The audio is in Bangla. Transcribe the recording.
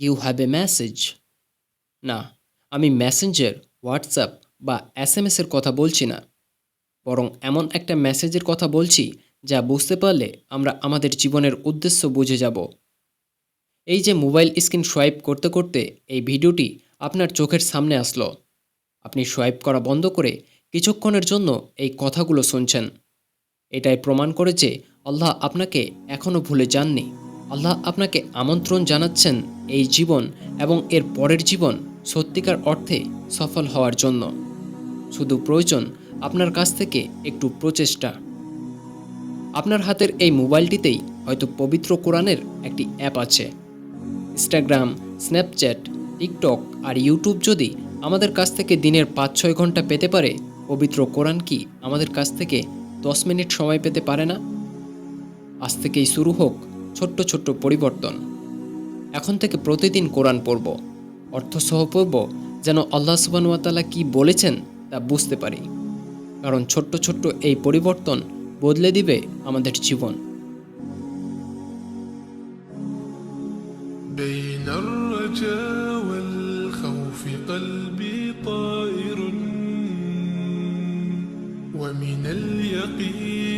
ইউ হ্যাভ এ মেসেজ না। আমি মেসেঞ্জার হোয়াটসঅ্যাপ বা এস এম এসের কথা বলছি না। বরং এমন একটা মেসেজের কথা বলছি যা বুঝতে পারলে আমরা আমাদের জীবনের উদ্দেশ্য বুঝে যাব। এই যে মোবাইল স্ক্রিন সোয়াইপ করতে করতে এই ভিডিওটি আপনার চোখের সামনে আসলো। আপনি সোয়াইপ করা বন্ধ করে কিছুক্ষণের জন্য এই কথাগুলো শুনছেন। এটাই প্রমাণ করে যে আল্লাহ আপনাকে এখনও ভুলে যাননি। আল্লাহ আপনাকে আমন্ত্রণ জানাচ্ছেন এই জীবন এবং এর পরের জীবন সত্যিকার অর্থে সফল হওয়ার জন্য। শুধু প্রয়োজন আপনার কাছ থেকে একটু প্রচেষ্টা। আপনার হাতের এই মোবাইলটিতেই হয়তো পবিত্র কোরআনের একটি অ্যাপ আছে। ইনস্টাগ্রাম, স্ন্যাপচ্যাট, টিকটক আর ইউটিউব যদি আমাদের কাছ থেকে দিনের পাঁচ ছয় ঘণ্টা পেতে পারে, পবিত্র কোরআন কি আমাদের কাছ থেকে দশ মিনিট সময় পেতে পারে না? আজ থেকেই শুরু হোক ছোট্ট ছোট্ট পরিবর্তন এখন থেকে প্রতিদিন কোরআন পড়ব অর্থসহ পড়ব যেন আল্লাহ সুবানুয়াতালা কি বলেছেন তা বুঝতে পারি কারণ ছোট্ট ছোট্ট এই পরিবর্তন বদলে দিবে আমাদের জীবন بين الرجاء والخوف قلبي طائر ومن اليقين